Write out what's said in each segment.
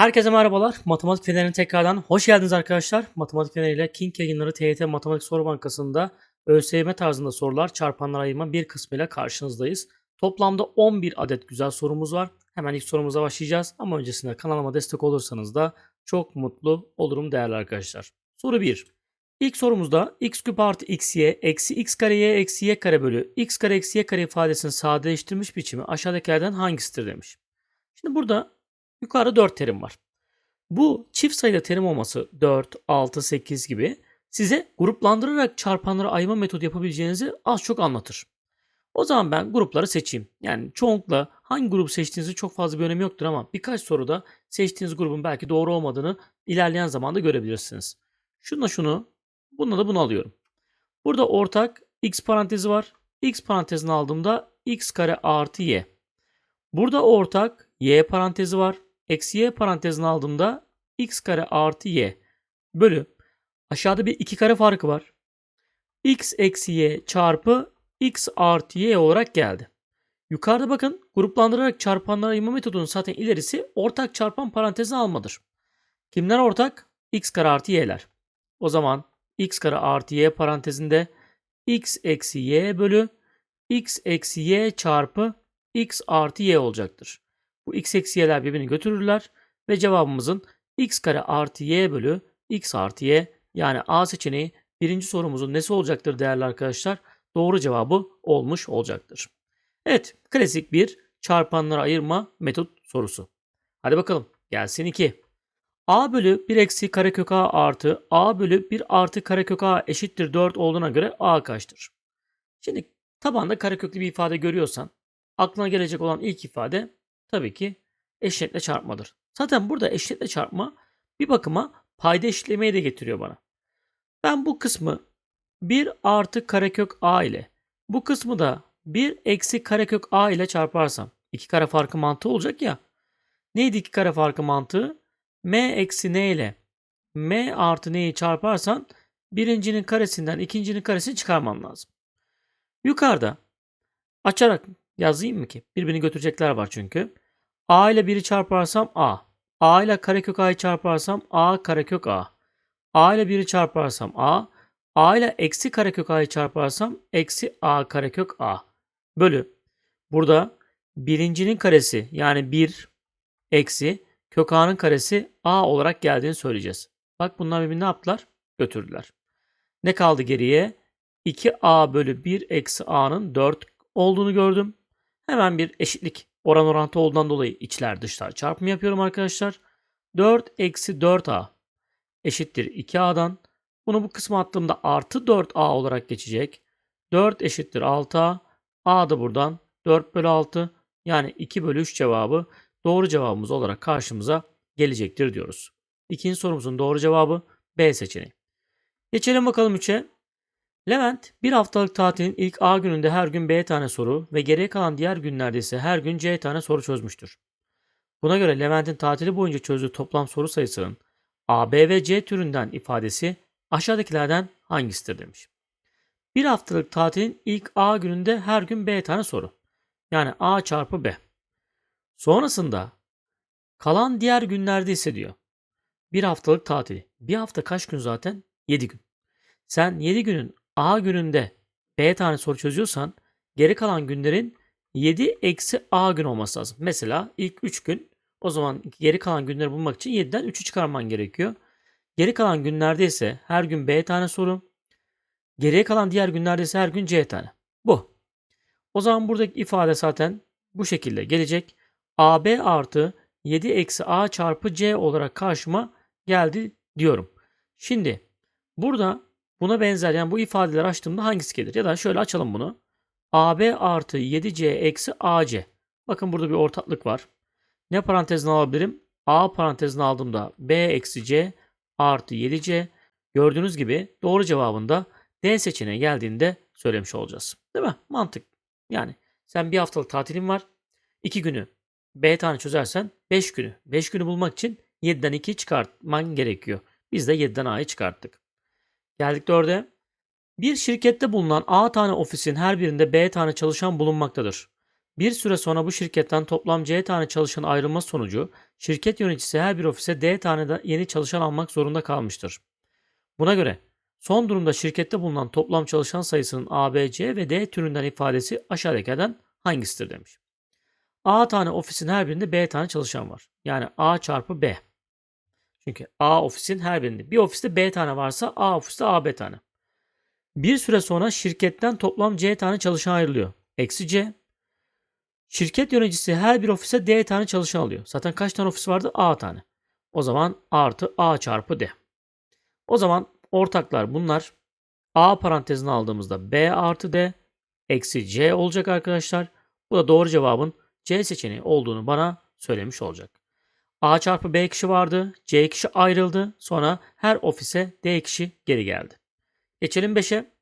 Herkese merhabalar. Matematik Feneri'ne tekrardan hoş geldiniz arkadaşlar. Matematik Feneri ile King yayınları TYT Matematik Soru Bankası'nda ÖSYM tarzında sorular çarpanlar ayırma bir kısmıyla karşınızdayız. Toplamda 11 adet güzel sorumuz var. Hemen ilk sorumuza başlayacağız ama öncesinde kanalıma destek olursanız da çok mutlu olurum değerli arkadaşlar. Soru 1. İlk sorumuzda x küp artı xy eksi x kare y eksi y kare bölü x kare eksi y kare ifadesinin sadeleştirilmiş biçimi aşağıdakilerden hangisidir demiş. Şimdi burada yukarıda 4 terim var. Bu çift sayıda terim olması 4, 6, 8 gibi size gruplandırarak çarpanları ayırma metodu yapabileceğinizi az çok anlatır. O zaman ben grupları seçeyim. Yani çoğunlukla hangi grubu seçtiğinizin çok fazla bir önemi yoktur ama birkaç soruda seçtiğiniz grubun belki doğru olmadığını ilerleyen zamanda görebilirsiniz. Şununla şunu, bununla da bunu alıyorum. Burada ortak x parantezi var. x parantezini aldığımda x kare artı y. Burada ortak y parantezi var. Eksi y parantezini aldığımda x kare artı y bölü aşağıda bir iki kare farkı var. x eksi y çarpı x artı y olarak geldi. Yukarıda bakın gruplandırarak çarpanlara ayırma metodunun zaten ilerisi ortak çarpan parantezini almadır. Kimler ortak? x kare artı y'ler. O zaman x kare artı y parantezinde x eksi y bölü x eksi y çarpı x artı y olacaktır. Bu x eksi y'ler birbirini götürürler ve cevabımızın x kare artı y bölü x artı y yani A seçeneği birinci sorumuzun nesi olacaktır değerli arkadaşlar? Doğru cevabı olmuş olacaktır. Evet klasik bir çarpanları ayırma metot sorusu. Hadi bakalım gelsin 2. A bölü 1 eksi karekök A artı A bölü 1 artı karekök A eşittir 4 olduğuna göre A kaçtır? Şimdi tabanda kareköklü bir ifade görüyorsan aklına gelecek olan ilk ifade tabii ki eşitle çarpmadır. Zaten burada eşitle çarpma bir bakıma payda eşitlemeyi de getiriyor bana. Ben bu kısmı 1 artı karekök a ile bu kısmı da 1 eksi karekök a ile çarparsam iki kare farkı mantığı olacak ya. Neydi iki kare farkı mantığı? m eksi n ile m artı n'yi çarparsan birincinin karesinden ikincinin karesini çıkarman lazım. Yukarıda açarak yazayım mı ki? Birbirini götürecekler var çünkü. a ile 1'i çarparsam a. a ile karekök a'yı çarparsam a karekök a. a ile 1'i çarparsam a. a ile eksi karekök a'yı çarparsam eksi a karekök a. Bölü. Burada birincinin karesi yani 1 eksi kök a'nın karesi a olarak geldiğini söyleyeceğiz. Bak bunlar birbirini ne yaptılar? Götürdüler. Ne kaldı geriye? 2a bölü 1 eksi a'nın 4 olduğunu gördüm. Hemen bir eşitlik oran orantı olduğundan dolayı içler dışlar çarpımı yapıyorum arkadaşlar. 4 eksi 4a eşittir 2a'dan. Bunu bu kısma attığımda artı 4a olarak geçecek. 4 eşittir 6a. a da buradan 4 bölü 6 yani 2 bölü 3 cevabı doğru cevabımız olarak karşımıza gelecektir diyoruz. İkinci sorumuzun doğru cevabı B seçeneği. Geçelim bakalım 3'e. Levent bir haftalık tatilin ilk A gününde her gün B tane soru ve geriye kalan diğer günlerde ise her gün C tane soru çözmüştür. Buna göre Levent'in tatili boyunca çözdüğü toplam soru sayısının A, B ve C türünden ifadesi aşağıdakilerden hangisidir demiş. Bir haftalık tatilin ilk A gününde her gün B tane soru. Yani A çarpı B. Sonrasında kalan diğer günlerde ise diyor. Bir haftalık tatili. Bir hafta kaç gün zaten? 7 gün. Sen 7 günün A gününde B tane soru çözüyorsan geri kalan günlerin 7 eksi A gün olması lazım. Mesela ilk 3 gün o zaman geri kalan günleri bulmak için 7'den 3'ü çıkarman gerekiyor. Geri kalan günlerde ise her gün B tane soru. Geriye kalan diğer günlerde ise her gün C tane. Bu. O zaman buradaki ifade zaten bu şekilde gelecek. AB artı 7 eksi A çarpı C olarak karşıma geldi diyorum. Şimdi burada buna benzer yani bu ifadeler açtığımda hangisi gelir? Ya da şöyle açalım bunu. AB artı 7C eksi AC. Bakın burada bir ortaklık var. Ne parantezini alabilirim? A parantezini aldığımda B eksi C artı 7C. Gördüğünüz gibi doğru cevabında D seçeneği geldiğinde söylemiş olacağız. Değil mi? Mantık. Yani sen bir haftalık tatilin var. 2 günü B tane çözersen 5 günü. 5 günü bulmak için 7'den 2 çıkartman gerekiyor. Biz de 7'den A'yı çıkarttık. Geldik 4'e. Bir şirkette bulunan A tane ofisin her birinde B tane çalışan bulunmaktadır. Bir süre sonra bu şirketten toplam C tane çalışan ayrılma sonucu şirket yöneticisi her bir ofise D tane de yeni çalışan almak zorunda kalmıştır. Buna göre son durumda şirkette bulunan toplam çalışan sayısının A, B, C ve D türünden ifadesi aşağıdakilerden hangisidir demiş. A tane ofisin her birinde B tane çalışan var. Yani A çarpı B. Çünkü A ofisin her birinde. Bir ofiste B tane varsa A ofiste AB tane. Bir süre sonra şirketten toplam C tane çalışan ayrılıyor. Eksi C. Şirket yöneticisi her bir ofise D tane çalışan alıyor. Zaten kaç tane ofis vardı? A tane. O zaman artı A çarpı D. O zaman ortaklar bunlar. A parantezine aldığımızda B artı D eksi C olacak arkadaşlar. Bu da doğru cevabın C seçeneği olduğunu bana söylemiş olacak. A çarpı B kişi vardı. C kişi ayrıldı. Sonra her ofise D kişi geri geldi. Geçelim 5'e.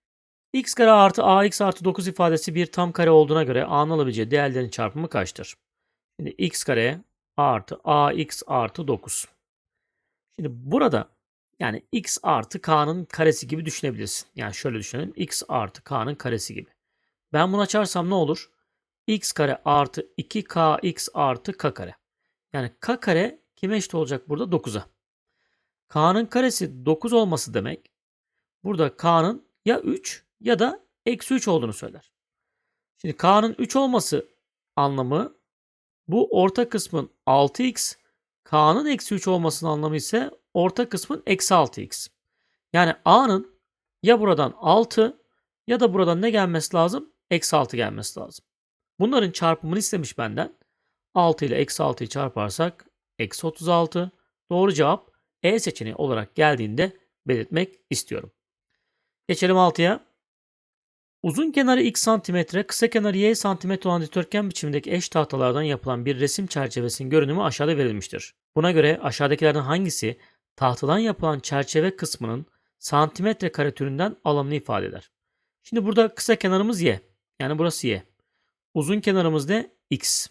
x kare artı ax artı 9 ifadesi bir tam kare olduğuna göre a'nın alabileceği değerlerin çarpımı kaçtır? Şimdi x kare artı ax artı 9. Şimdi burada yani x artı k'nın karesi gibi düşünebilirsin. Yani şöyle düşünelim. x artı k'nın karesi gibi. Ben bunu açarsam ne olur? x kare artı 2kx artı k kare. Yani k kare kime eşit olacak burada? 9'a. k'nın karesi 9 olması demek. Burada k'nın ya 3 ya da eksi 3 olduğunu söyler. Şimdi k'nın 3 olması anlamı bu orta kısmın 6x, k'nın eksi 3 olmasının anlamı ise orta kısmın eksi 6x. Yani a'nın ya buradan 6 ya da buradan ne gelmesi lazım? Eksi 6 gelmesi lazım. Bunların çarpımını istemiş benden. 6 ile eksi 6'yı çarparsak eksi 36. Doğru cevap E seçeneği olarak geldiğinde belirtmek istiyorum. Geçelim 6'ya. Uzun kenarı x santimetre, kısa kenarı y santimetre olan dikdörtgen biçimindeki eş tahtalardan yapılan bir resim çerçevesinin görünümü aşağıda verilmiştir. Buna göre aşağıdakilerden hangisi tahtadan yapılan çerçeve kısmının santimetre kare türünden alanını ifade eder? Şimdi burada kısa kenarımız y. Yani burası y. Uzun kenarımız ne? x.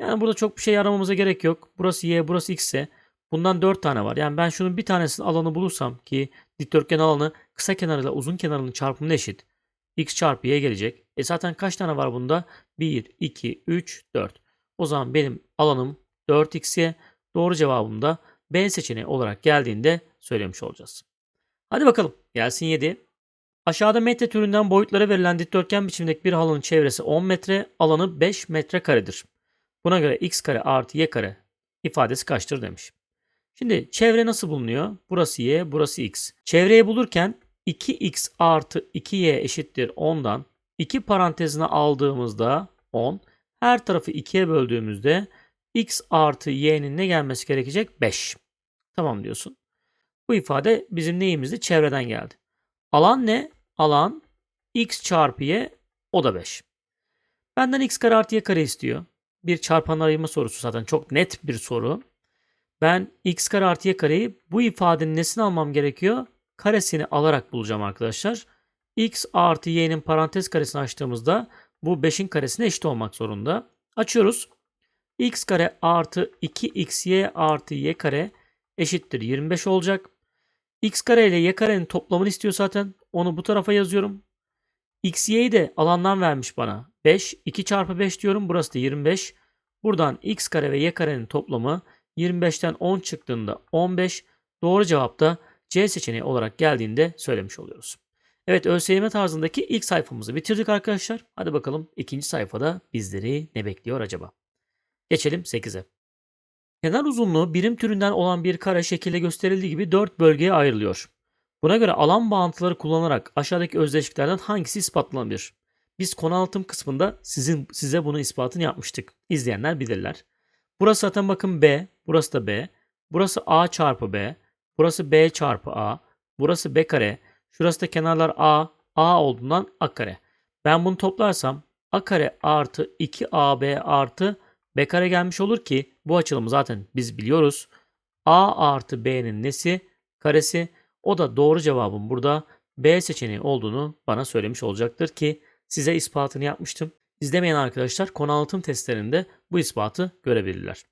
Yani burada çok bir şey aramamıza gerek yok. Burası y, burası x ise bundan 4 tane var. Yani ben şunun bir tanesinin alanı bulursam ki dikdörtgen alanı kısa kenarıyla uzun kenarının çarpımına eşit. x çarpı y gelecek. E zaten kaç tane var bunda? 1, 2, 3, 4. O zaman benim alanım 4x'ye. Doğru cevabım da B seçeneği olarak geldiğinde söylemiş olacağız. Hadi bakalım. Gelsin 7. Aşağıda metre türünden boyutlara verilen dikdörtgen biçimdeki bir halının çevresi 10 metre, alanı 5 metre karedir. Buna göre x kare artı y kare ifadesi kaçtır demiş. Şimdi çevre nasıl bulunuyor? Burası y, burası x. Çevreyi bulurken 2x artı 2y eşittir 10'dan 2 parantezine aldığımızda 10. Her tarafı 2'ye böldüğümüzde x artı y'nin ne gelmesi gerekecek? 5. Tamam diyorsun. Bu ifade bizim neyimizdi? Çevreden geldi. Alan ne? Alan x çarpı y o da 5. Benden x kare artı y kare istiyor. Bir çarpan arayma sorusu zaten çok net bir soru. Ben x kare artı y kareyi bu ifadenin nesini almam gerekiyor? Karesini alarak bulacağım arkadaşlar. x artı y'nin parantez karesini açtığımızda bu 5'in karesine eşit olmak zorunda. Açıyoruz. x kare artı 2xy artı y kare eşittir 25 olacak. x kare ile y karenin toplamını istiyor zaten. Onu bu tarafa yazıyorum. x y'yi de alandan vermiş bana. 5, 2 çarpı 5 diyorum. Burası da 25. Buradan x kare ve y karenin toplamı 25'ten 10 çıktığında 15. Doğru cevap da C seçeneği olarak geldiğinde söylemiş oluyoruz. Evet ÖSYM tarzındaki ilk sayfamızı bitirdik arkadaşlar. Hadi bakalım ikinci sayfada bizleri ne bekliyor acaba? Geçelim 8'e. Kenar uzunluğu birim türünden olan bir kare şekilde gösterildiği gibi 4 bölgeye ayrılıyor. Buna göre alan bağıntıları kullanarak aşağıdaki özdeşliklerden hangisi ispatlanabilir? Biz konu anlatım kısmında sizin size bunu ispatını yapmıştık. İzleyenler bilirler. Burası zaten bakın B, burası da B. Burası A çarpı B, burası B çarpı A, burası B kare, şurası da kenarlar A, A olduğundan A kare. Ben bunu toplarsam A kare artı 2AB artı B kare gelmiş olur ki bu açılımı zaten biz biliyoruz. A artı B'nin nesi? Karesi. O da doğru cevabın burada B seçeneği olduğunu bana söylemiş olacaktır ki size ispatını yapmıştım. İzlemeyen arkadaşlar konu anlatım testlerinde bu ispatı görebilirler.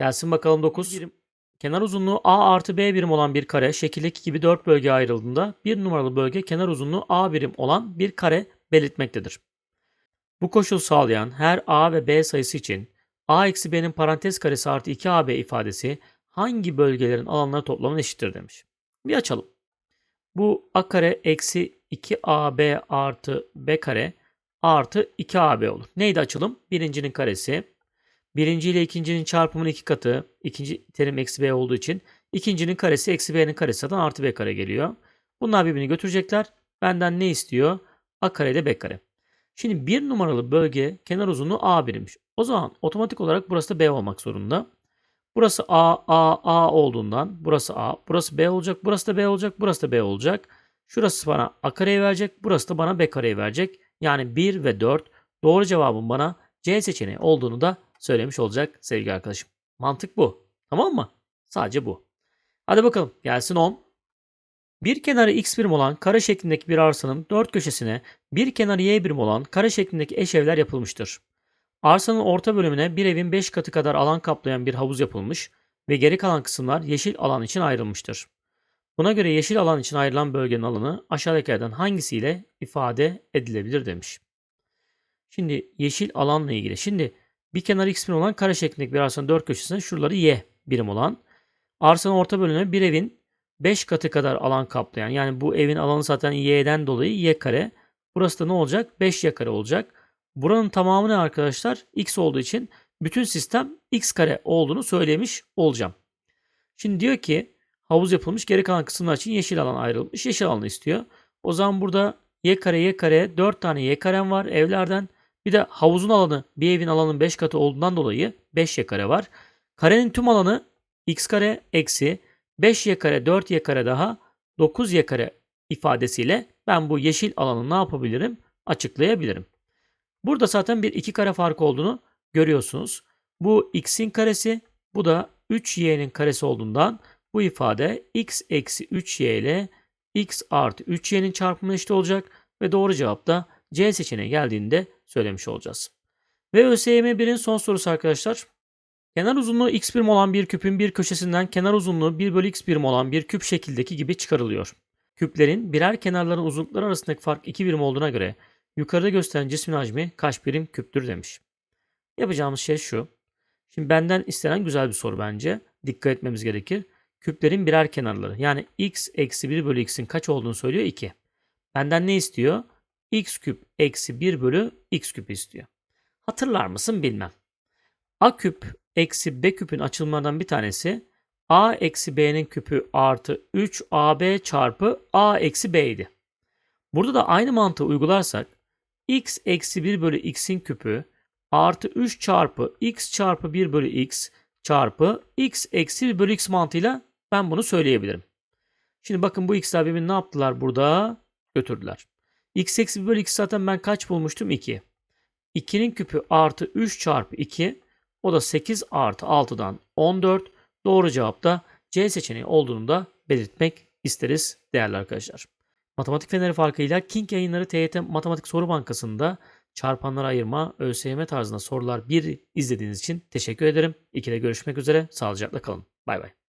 Gelsin bakalım 9. Birim. Kenar uzunluğu A artı B birim olan bir kare şekildeki gibi 4 bölgeye ayrıldığında bir numaralı bölge kenar uzunluğu A birim olan bir kare belirtmektedir. Bu koşul sağlayan her a ve b sayısı için a eksi b'nin parantez karesi artı 2ab ifadesi hangi bölgelerin alanları toplamına eşittir demiş. Bir açalım. Bu a kare eksi 2ab artı b kare artı 2ab olur. Neydi açalım? Birincinin karesi. Birinci ile ikincinin çarpımının iki katı. İkinci terim eksi b olduğu için ikincinin karesi eksi b'nin karesi zaten artı b kare geliyor. Bunlar birbirini götürecekler. Benden ne istiyor? a kare ile b kare. Şimdi bir numaralı bölge kenar uzunluğu a birimmiş. O zaman otomatik olarak burası da b olmak zorunda. Burası a, a, a olduğundan burası a, burası b olacak, burası da b olacak, burası da b olacak. Şurası bana a kareyi verecek, burası da bana b kareyi verecek. Yani 1 ve 4 doğru cevabın bana C seçeneği olduğunu da söylemiş olacak sevgili arkadaşım. Mantık bu. Tamam mı? Sadece bu. Hadi bakalım gelsin 10. Bir kenarı x birim olan kare şeklindeki bir arsanın dört köşesine bir kenarı y birim olan kare şeklindeki eş evler yapılmıştır. Arsanın orta bölümüne bir evin 5 katı kadar alan kaplayan bir havuz yapılmış ve geri kalan kısımlar yeşil alan için ayrılmıştır. Buna göre yeşil alan için ayrılan bölgenin alanı aşağıdakilerden hangisiyle ifade edilebilir demiş. Şimdi yeşil alanla ilgili. Şimdi bir kenar x birim olan kare şeklindeki bir arsanın dört köşesine şuraları y birim olan arsanın orta bölümüne bir evin 5 katı kadar alan kaplayan yani bu evin alanı zaten y'den dolayı y kare. Burası da ne olacak? 5y kare olacak. Buranın tamamı ne arkadaşlar? x olduğu için bütün sistem x kare olduğunu söylemiş olacağım. Şimdi diyor ki havuz yapılmış geri kalan kısımlar için yeşil alan ayrılmış. Yeşil alanı istiyor. O zaman burada y kare y kare 4 tane y karem var evlerden. Bir de havuzun alanı bir evin alanının 5 katı olduğundan dolayı 5y kare var. Karenin tüm alanı x kare eksi 5y kare 4y kare daha 9y kare ifadesiyle ben bu yeşil alanı ne yapabilirim? Açıklayabilirim. Burada zaten bir iki kare farkı olduğunu görüyorsunuz. Bu x'in karesi bu da 3y'nin karesi olduğundan bu ifade x eksi 3y ile x artı 3y'nin çarpımına eşit olacak ve doğru cevap da C seçeneği geldiğinde söylemiş olacağız. Ve ÖSYM 1'in son sorusu arkadaşlar. Kenar uzunluğu x birim olan bir küpün bir köşesinden kenar uzunluğu 1 bölü x birim olan bir küp şekildeki gibi çıkarılıyor. Küplerin birer kenarların uzunlukları arasındaki fark 2 birim olduğuna göre yukarıda gösteren cismin hacmi kaç birim küptür demiş. Yapacağımız şey şu. Şimdi benden istenen güzel bir soru bence. Dikkat etmemiz gerekir. Küplerin birer kenarları. Yani x eksi 1 bölü x'in kaç olduğunu söylüyor 2. Benden ne istiyor? x küp eksi 1 bölü x küp istiyor. Hatırlar mısın bilmem. a küp eksi b küpün açılımlarından bir tanesi a eksi b'nin küpü artı 3ab çarpı a eksi b idi. Burada da aynı mantığı uygularsak x eksi 1 bölü x'in küpü artı 3 çarpı x çarpı 1 bölü x çarpı x eksi 1 bölü x mantığıyla ben bunu söyleyebilirim. Şimdi bakın bu x'ler birbirini ne yaptılar burada? Götürdüler. x eksi 1 bölü x zaten ben kaç bulmuştum? 2. 2'nin küpü artı 3 çarpı 2 o da 8 artı 6'dan 14. Doğru cevap da C seçeneği olduğunu da belirtmek isteriz değerli arkadaşlar. Matematik Feneri farkıyla King yayınları TYT Matematik Soru Bankası'nda çarpanları ayırma ÖSYM tarzında sorular 1 izlediğiniz için teşekkür ederim. 2'de görüşmek üzere. Sağlıcakla kalın. Bay bay.